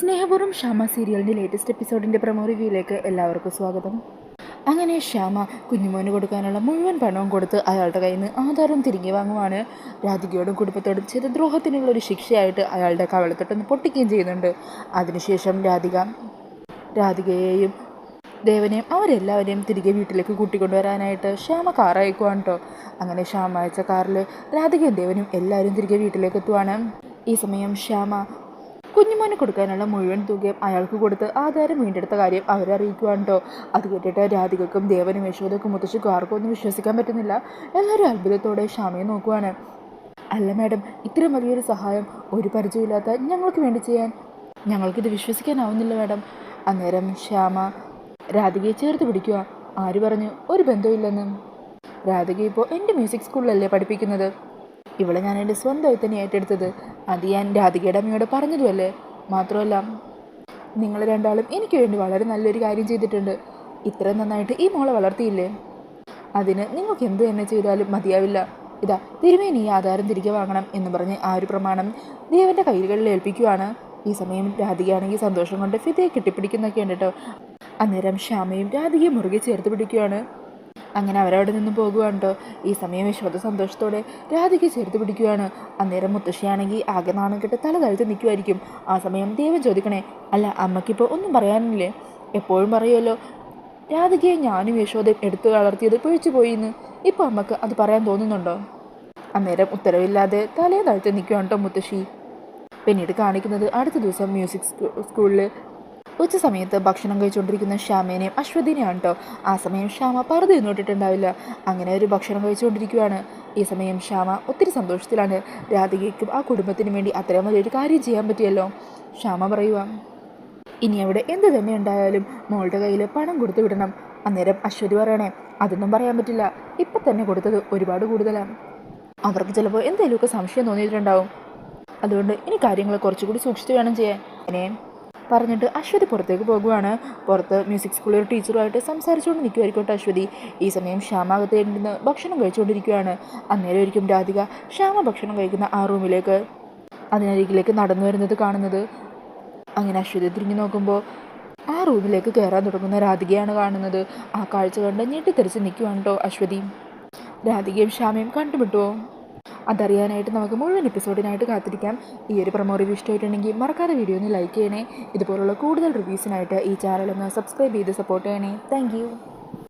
സ്നേഹപൂർവം ശ്യാമ സീരിയലിന്റെ latest എപ്പിസോഡിന്റെ promo റിവ്യൂയിലേക്ക് എല്ലാവർക്കും സ്വാഗതം. അങ്ങനെ ശ്യാമ കുഞ്ഞുമോന് കൊടുക്കാനുള്ള മുഴുവൻ പണവും കൊടുത്ത് അയാളുടെ കയ്യിൽ നിന്ന് ആധാരം തിരികെ വാങ്ങുവാണ്. രാധികയോടും കുടുംബത്തോടും ചെയ്ത ദ്രോഹത്തിനുള്ള ഒരു ശിക്ഷയായിട്ട് അയാളുടെ കവളത്തൊട്ടൊന്ന് പൊട്ടിക്കുകയും ചെയ്യുന്നുണ്ട്. അതിനുശേഷം രാധിക രാധികയെയും ദേവനെയും അവരെല്ലാവരെയും തിരികെ വീട്ടിലേക്ക് കൂട്ടിക്കൊണ്ടുവരാനായിട്ട് ശ്യാമ കാർ അയക്കുവാണ് കേട്ടോ അങ്ങനെ ശ്യാമ അയച്ച കാറിൽ രാധികയും ദേവനും എല്ലാവരും തിരികെ വീട്ടിലേക്ക് എത്തുവാണ് ഈ സമയം ശ്യാമ കുഞ്ഞുമോന് കൊടുക്കാനുള്ള മുഴുവൻ തുകയും അയാൾക്ക് കൊടുത്ത് ആധാരം വീണ്ടെടുത്ത കാര്യം അവരെ അറിയിക്കുവാണ് കേട്ടോ അത് കേട്ടിട്ട് രാധികക്കും ദേവനും യശോദക്കും മുത്തശ്ശിക്കും ആർക്കും ഒന്നും വിശ്വസിക്കാൻ പറ്റുന്നില്ല. എല്ലാവരും അത്ഭുതത്തോടെ ശ്യാമയെ നോക്കുവാണ്. അല്ല മാഡം ഇത്രയും വലിയൊരു സഹായം ഒരു പരിചയമില്ലാത്ത ഞങ്ങൾക്ക് വേണ്ടി ചെയ്യാൻ ഞങ്ങൾക്കിത് വിശ്വസിക്കാനാവുന്നില്ല മാഡം. അന്നേരം ശ്യാമ രാധികയെ ചേർത്ത് പിടിക്കുക. ആര് പറഞ്ഞു? ഒരു ബന്ധമില്ലെന്ന് രാധിക ഇപ്പോൾ എന്റെ മ്യൂസിക് സ്കൂളിലല്ലേ പഠിപ്പിക്കുന്നത്. ഇവളെ ഞാൻ എന്റെ സ്വന്തമായി തന്നെ ഏറ്റെടുത്തത്. അത് ഞാൻ രാധികയുടെ അമ്മയോട് പറഞ്ഞതുമല്ലേ? മാത്രമല്ല നിങ്ങൾ രണ്ടാളും എനിക്ക് വേണ്ടി വളരെ നല്ലൊരു കാര്യം ചെയ്തിട്ടുണ്ട്. ഇത്ര നന്നായിട്ട് ഈ മോളെ വളർത്തിയില്ലേ? അതിന് നിങ്ങൾക്ക് എന്ത് തന്നെ ചെയ്താലും മതിയാവില്ല. ഇതാ തിരുമേനി ഈ ആധാരം തിരികെ വാങ്ങണം എന്ന് പറഞ്ഞ് ആ ഒരു പ്രമാണം ദേവന്റെ കൈകളിൽ ഏൽപ്പിക്കുവാണ്. ഈ സമയം രാധികയാണെങ്കിൽ സന്തോഷം കൊണ്ട് ഫിതയെ കെട്ടിപ്പിടിക്കുന്നൊക്കെ ഉണ്ട് കേട്ടോ. അന്നേരം ശ്യാമയും രാധികയും മുറുകെ ചേർത്ത് പിടിക്കുവാണ്. അങ്ങനെ അവരവിടെ നിന്ന് പോകുവാണ് ഈ സമയം യശോദ സന്തോഷത്തോടെ രാധയ്ക്ക് ചേർത്ത് പിടിക്കുകയാണ് അന്നേരം മുത്തശ്ശിയാണെങ്കിൽ ആകെ നാണം കെട്ട് തല താഴ്ത്തി നിൽക്കുമായിരിക്കും ആ സമയം ദേവൻ ചോദിക്കണേ അല്ല അമ്മയ്ക്കിപ്പോൾ ഒന്നും പറയാനില്ലേ? എപ്പോഴും പറയുമല്ലോ രാധികയെ ഞാനും യശോദയും എടുത്തു വളർത്തിയത് പിഴിച്ചു പോയിന്ന്. ഇപ്പോൾ അമ്മയ്ക്ക് അത് പറയാൻ തോന്നുന്നുണ്ടോ? അന്നേരം ഉത്തരവില്ലാതെ തലേ താഴ്ത്തി നിൽക്കുകയാണ് കേട്ടോ മുത്തശ്ശി? പിന്നീട് കാണിക്കുന്നത് അടുത്ത ദിവസം മ്യൂസിക് സ്കൂളിൽ ഉച്ച സമയത്ത് ഭക്ഷണം കഴിച്ചുകൊണ്ടിരിക്കുന്ന ശ്യാമേനെയും അശ്വതിനെയാണ് കേട്ടോ ആ സമയം ശ്യാമ പറഞ്ഞു നോട്ടിട്ടുണ്ടാവില്ല അങ്ങനെ ഒരു ഭക്ഷണം കഴിച്ചുകൊണ്ടിരിക്കുകയാണ് ഈ സമയം ശ്യാമ ഒത്തിരി സന്തോഷത്തിലാണ്. രാധികയ്ക്കും ആ കുടുംബത്തിനും വേണ്ടി അത്രയും വലിയൊരു കാര്യം ചെയ്യാൻ പറ്റിയല്ലോ. ശ്യാമ പറയുക ഇനി അവിടെ എന്ത് തന്നെ ഉണ്ടായാലും മോളുടെ കയ്യിൽ പണം കൊടുത്തു വിടണം. അന്നേരം അശ്വതി പറയണേ അതൊന്നും പറയാൻ പറ്റില്ല. ഇപ്പം തന്നെ കൊടുത്തത് ഒരുപാട് കൂടുതലാണ് അവർക്ക് ചിലപ്പോൾ എന്തെങ്കിലുമൊക്കെ സംശയം തോന്നിയിട്ടുണ്ടാവും. അതുകൊണ്ട് ഇനി കാര്യങ്ങൾ കുറച്ചുകൂടി സൂക്ഷിച്ചു വേണം ചെയ്യാൻ. പറഞ്ഞിട്ട് അശ്വതി പുറത്തേക്ക് പോകുവാണ്. പുറത്ത് മ്യൂസിക് സ്കൂളിൽ ടീച്ചറുമായിട്ട് സംസാരിച്ചുകൊണ്ട് നിൽക്കുമായിരിക്കും അശ്വതി. ഈ സമയം ശ്യാമാകത്ത് നിന്ന് ഭക്ഷണം കഴിച്ചുകൊണ്ടിരിക്കുകയാണ് അന്നേരം ഒരിക്കും രാധിക ശ്യാമ ഭക്ഷണം കഴിക്കുന്ന ആ റൂമിലേക്ക് അതിനരികിലേക്ക് നടന്നു വരുന്നത് കാണുന്നത്. അങ്ങനെ അശ്വതി തിരിഞ്ഞു നോക്കുമ്പോൾ ആ റൂമിലേക്ക് കയറാൻ തുടങ്ങുന്ന രാധികയാണ് കാണുന്നത്. ആ കാഴ്ച കണ്ട് ഞെട്ടിത്തെറിച്ച് നിൽക്കുവാണ് കേട്ടോ അശ്വതി. രാധികയും ശ്യാമയും കണ്ടുമുട്ടുമോ അതറിയാനായിട്ട് നമുക്ക് മുഴുവൻ എപ്പിസോഡിനായിട്ട് കാത്തിരിക്കാം. ഈ ഒരു പ്രൊമോ റിവ്യൂ ഇഷ്ടമായിട്ടുണ്ടെങ്കിൽ മറക്കാതെ വീഡിയോ ഒന്ന് ലൈക്ക് ചെയ്യണേ. ഇതുപോലുള്ള കൂടുതൽ റിവ്യൂസിനായിട്ട് ഈ ചാനൽ ഒന്ന് സബ്സ്ക്രൈബ് ചെയ്ത് സപ്പോർട്ട് ചെയ്യണേ. താങ്ക്